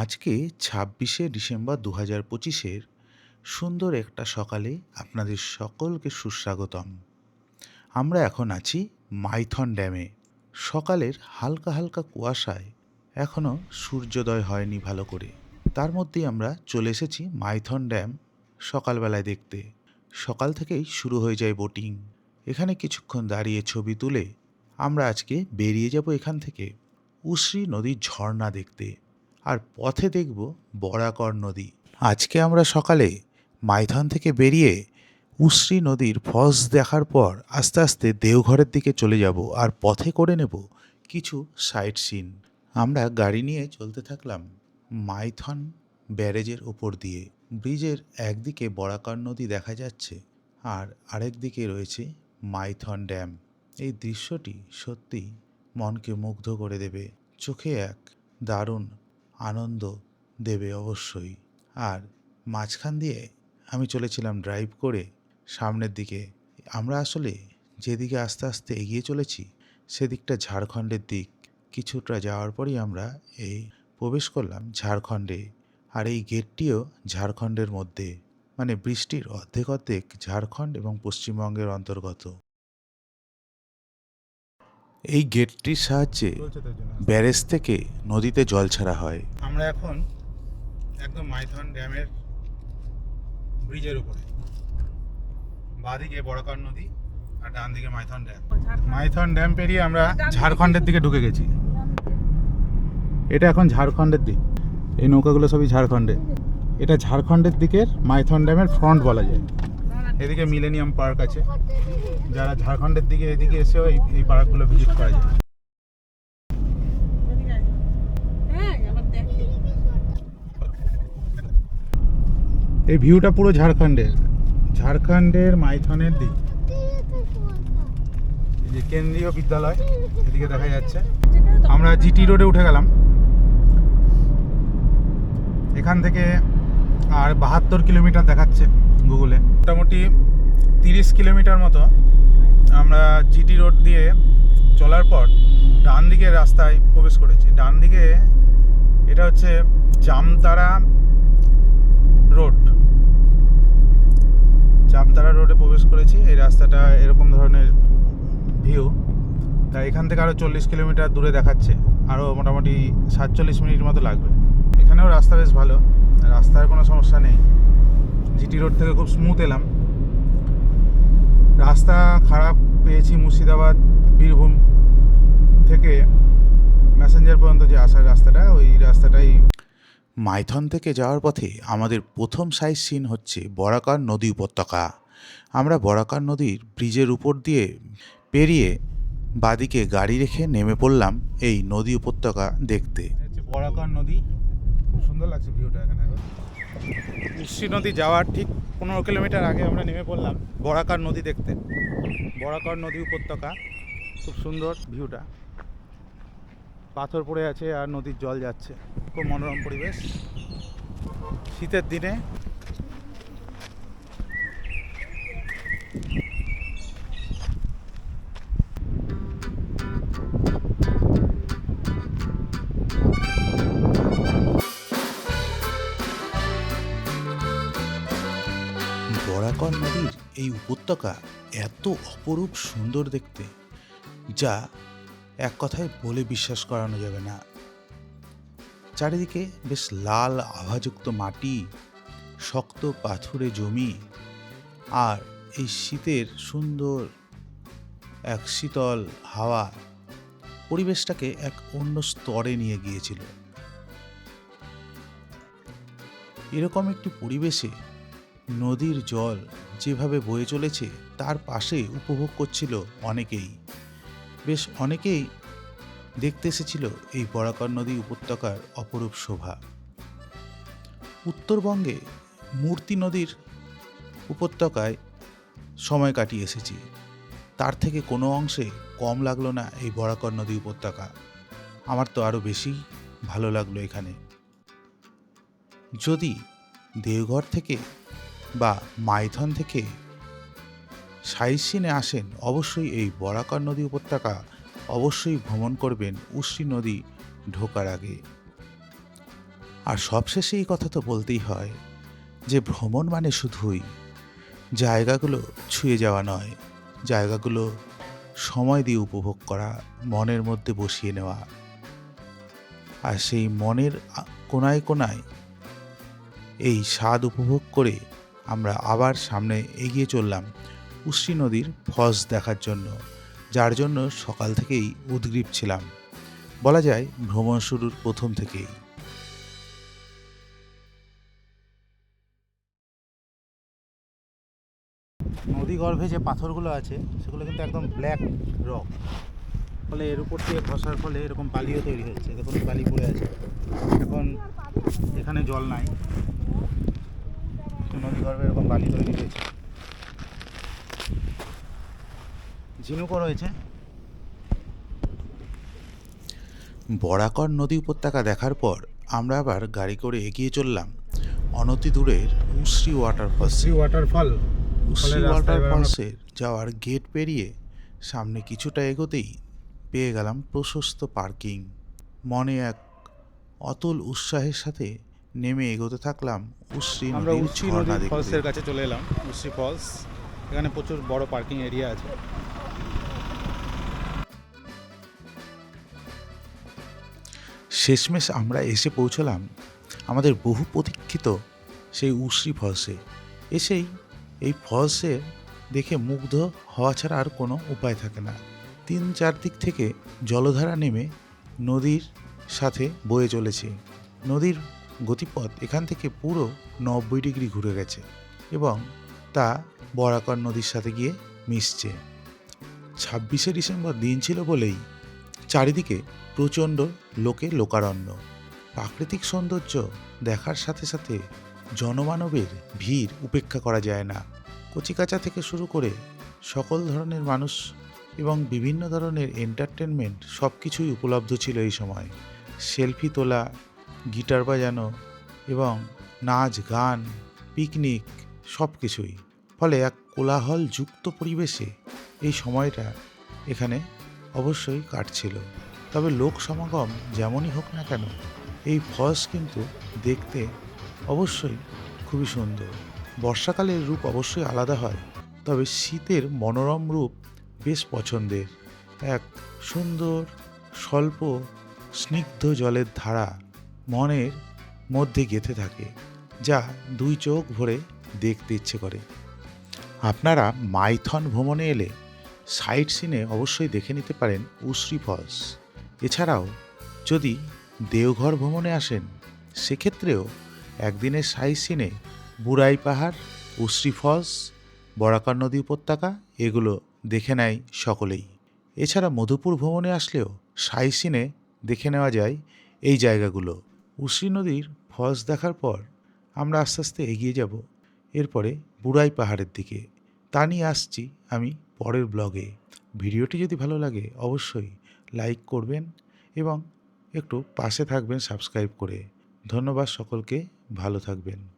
আজকে ছাব্বিশে ডিসেম্বর দু হাজার পঁচিশের সুন্দর একটা সকালে আপনাদের সকলকে সুস্বাগতম। আমরা এখন আছি মাইথন ড্যামে। সকালের হালকা হালকা কুয়াশায় এখনও সূর্যোদয় হয়নি ভালো করে। তার মধ্যেই আমরা চলে এসেছি মাইথন ড্যাম সকালবেলায় দেখতে। সকাল থেকেই শুরু হয়ে যায় বোটিং। এখানে কিছুক্ষণ দাঁড়িয়ে ছবি তুলে আমরা আজকে বেরিয়ে যাব এখান থেকে। উশ্রী নদীর ঝর্ণা দেখতে। আর পথে দেখব বরাকর নদী। আজকে আমরা সকালে মাইথন থেকে বেরিয়ে উশ্রী নদীর ফলস দেখার পর আস্তে আস্তে দেওঘরের দিকে চলে যাব আর পথে করে নেব কিছু সাইট সিন। আমরা গাড়ি নিয়ে চলতে থাকলাম মাইথন ব্যারেজের ওপর দিয়ে। ব্রিজের একদিকে বরাকর নদী দেখা যাচ্ছে আর আরেক দিকে রয়েছে মাইথন ড্যাম। এই দৃশ্যটি সত্যি মনকে মুগ্ধ করে দেবে। চোখে এক দারুণ আনন্দ দেবে অবশ্যই। আর মাঝখান দিয়ে আমি চলেছিলাম ড্রাইভ করে সামনের দিকে। আমরা আসলে যেদিকে আস্তে আস্তে এগিয়ে চলেছি, সেদিকটা ঝাড়খণ্ডের দিক। কিছুটা যাওয়ার পরই আমরা এই প্রবেশ করলাম ঝাড়খণ্ডে। আর এই গেটটিও ঝাড়খণ্ডের মধ্যে। মানে বৃষ্টির অর্ধেক অর্ধেক ঝাড়খণ্ড এবং পশ্চিমবঙ্গের অন্তর্গত। এই গেটটির সাহায্যে ব্যারেজ থেকে নদীতে জল ছাড়া হয়। আমরা এখন একদম মাইথন ড্যামের ব্রিজের উপরে। বাঁদিকে বড়কার নদী আর ডান দিকে মাইথন ড্যাম। মাইথন ড্যাম পেরিয়ে আমরা ঝাড়খণ্ডের দিকে ঢুকে গেছি। এটা এখন ঝাড়খণ্ডের দিক। এই নৌকাগুলো সবই ঝাড়খণ্ডে। এটা ঝাড়খণ্ডের দিকের মাইথন ড্যামের ফ্রন্ট বলা যায়। এদিকে মিলেনিয়াম পার্ক আছে। যারা ঝাড়খণ্ডের দিকে এদিকে এসেও এই এই পার্কগুলো ভিজিট করা যায়। এই ভিউটা পুরো ঝাড়খণ্ডের। ঝাড়খণ্ডের মাইথনের দিক। এই যে কেন্দ্রীয় বিদ্যালয়, এদিকে দেখা যাচ্ছে। আমরা জিটি রোডে উঠে গেলাম। এখান থেকে আর বাহাত্তর কিলোমিটার দেখাচ্ছে। গুগলে। মোটামুটি তিরিশ কিলোমিটার মতো আমরা জিটি রোড দিয়ে চলার পর ডান দিকের রাস্তায় প্রবেশ করেছি। ডান দিকে এটা হচ্ছে জামতারা রোড। জামতারা রোডে প্রবেশ করেছি। এই রাস্তাটা এরকম ধরনের ভিউ। তা এখান থেকে আরও চল্লিশ কিলোমিটার দূরে দেখাচ্ছে। আরও মোটামুটি সাতচল্লিশ মিনিট মতো লাগবে। এখানেও রাস্তা বেশ ভালো। রাস্তার কোনো সমস্যা নেই। জিটি রোড থেকে খুব স্মুথ এলাম। রাস্তা খারাপ পেয়েছি মুর্শিদাবাদ বীরভূম থেকে ম্যাসেঞ্জার পর্যন্ত যে আসার রাস্তাটা ওই রাস্তাটাই মাইথন থেকে যাওয়ার পথে আমাদের প্রথম সাইজ সিন হচ্ছে বরাকার নদী উপত্যকা। আমরা বরাকার নদীর ব্রিজের উপর দিয়ে পেরিয়ে বাদিকে গাড়ি রেখে নেমে পড়লাম এই নদী উপত্যকা দেখতে। বরাকার নদী। খুব সুন্দর লাগছে ভিউটা এখানে। উশ্রী নদী যাওয়ার ঠিক পনেরো কিলোমিটার আগে আমরা নেমে পড়লাম বরাকার নদী দেখতে। বরাকার নদী উপত্যকা, খুব সুন্দর ভিউটা। পাথর পড়ে আছে আর নদীর জল যাচ্ছে, খুব মনোরম পরিবেশ। শীতের দিনে বরাকর নদীর এই উপত্যকা এত অপরূপ সুন্দর দেখতে, যা এক কথায় বলে বিশ্বাস করানো যাবে না। চারিদিকে বেশ লাল আভাযুক্ত মাটি, শক্ত পাথুরে জমি, আর এই শীতের সুন্দর এক শীতল হাওয়া পরিবেশটাকে এক অন্য স্তরে নিয়ে গিয়েছিল। এরকম একটি পরিবেশে নদীর জল যেভাবে বয়ে চলেছে, তার পাশে উপভোগ করছিল অনেকেই। বেশ অনেকেই দেখতে এসেছিল এই বরাকর নদী উপত্যকার অপরূপ শোভা। উত্তরবঙ্গে মূর্তি নদীর উপত্যকায় সময় কাটিয়ে এসেছি। তার থেকে কোনো অংশে কম লাগল না এই বরাকর নদী উপত্যকা। আমার তো আরও বেশি ভালো লাগল এখানে। যদি দেওঘর থেকে বা মাইথন থেকে সাইসিনে আসেন, অবশ্যই এই বরাকর নদী উপত্যকা অবশ্যই ভ্রমণ করবেন উশ্রী নদী ঢোকার আগে। আর সবশেষে এই কথা তো বলতেই হয় যে ভ্রমণ মানে শুধুই জায়গাগুলো ছুঁয়ে যাওয়া নয়, জায়গাগুলো সময় দিয়ে উপভোগ করা, মনের মধ্যে বসিয়ে নেওয়া। আর সেই মনের কোনায় কোনায় এই স্বাদ উপভোগ করে আমরা আবার সামনে এগিয়ে চললাম উশ্রী নদীর ফস দেখার জন্য, যার জন্য সকাল থেকেই উদ্গ্রীব ছিলাম। বলা যায় ভ্রমণ শুরুর প্রথম থেকেই। নদী গর্ভে যে পাথরগুলো আছে, সেগুলো কিন্তু একদম ব্ল্যাক রক ফলে এর উপর দিয়ে ঘষার ফলে এরকম বালিও তৈরি হচ্ছে দেখুন, বালি পড়ে আছে। এখন এখানে জল নাই। তো নদী গর্ভে এরকম বালি তৈরি হয়েছে। ঝিনুকও রয়েছে। বরাকর নদী উপত্যকা দেখার পর আমরা আবার গাড়ি করে এগিয়ে চললাম অনতি দূরের উশ্রী ওয়াটারফলস শ্রী ওয়াটারফল। উশ্রী ওয়াটারফলসের যাওয়ার গেট পেরিয়ে সামনে কিছুটা এগোতেই পেয়ে গেলাম প্রশস্ত পার্কিং। মনে এক অতুল উৎসাহের সাথে নেমে এগোতে থাকলাম উশ্রী আমরা ঝর্ণা নদীর ফলসের কাছে চলে এলাম উচ্ছি ফলস। এখানে প্রচুর বড় পার্কিং এরিয়া আছে। শেষমেশ আমরা এসে পৌঁছলাম আমাদের বহু প্রতীক্ষিত সেই উশ্রী ফলসে। এসেই এই ফলসে দেখে মুগ্ধ হওয়া ছাড়া আর কোনো উপায় থাকে না। তিন চারদিক থেকে জলধারা নেমে নদীর সাথে বয়ে চলেছে। নদীর গতিপথ এখান থেকে পুরো নব্বই ডিগ্রি ঘুরে গেছে এবং তা বরাকর নদীর সাথে গিয়ে মিশছে। ছাব্বিশে ডিসেম্বর দিন ছিল বলেই চারিদিকে প্রচণ্ড লোকে লোকারণ্য। প্রাকৃতিক সৌন্দর্য দেখার সাথে সাথে জনমানবের ভিড় উপেক্ষা করা যায় না। কচিকাচা থেকে শুরু করে সকল ধরনের মানুষ এবং বিভিন্ন ধরনের এন্টারটেনমেন্ট সব কিছুই উপলব্ধ ছিল এই সময়। সেলফি তোলা গিটার বাজানো এবং নাচ, গান, পিকনিক সব কিছুই ফলে এক কোলাহল যুক্ত পরিবেশে এই সময়টা এখানে অবশ্যই কাটছিল। তবে লোক সমাগম যেমনই হোক না কেন, এই ফলস কিন্তু দেখতে অবশ্যই খুবই সুন্দর। বর্ষাকালের রূপ অবশ্যই আলাদা হয়, তবে শীতের মনোরম রূপ বেশ পছন্দের। এক সুন্দর, স্বল্প, স্নিগ্ধ জলের ধারা মনের মধ্যে গেঁথে থাকে, যা দুই চোখ ভরে দেখতে ইচ্ছে করে। আপনারা মাইথন ভ্রমণে এলে সাইট সিনে অবশ্যই দেখে নিতে পারেন উশ্রী ফলস। এছাড়াও, যদি দেওঘর ভ্রমণে আসেন, সেক্ষেত্রেও একদিনের সাইট সিনে বুড়াই পাহাড়, উশ্রী ফলস, বরাকর নদী উপত্যকা এগুলো দেখে নেয় সকলেই। এছাড়া মধুপুর ভ্রমণে আসলেও সাই সিনে দেখে নেওয়া যায় এই জায়গাগুলো। উশ্রী নদীর ফলস দেখার পর আমরা আস্তে আস্তে এগিয়ে যাব। এরপরে বুড়াই পাহাড়ের দিকে। তা নিয়ে আসছি আমি পরের ব্লগে। ভিডিওটি যদি ভালো লাগে অবশ্যই লাইক করবেন এবং একটু পাশে থাকবেন সাবস্ক্রাইব করে। ধন্যবাদ সকলকে, ভালো থাকবেন।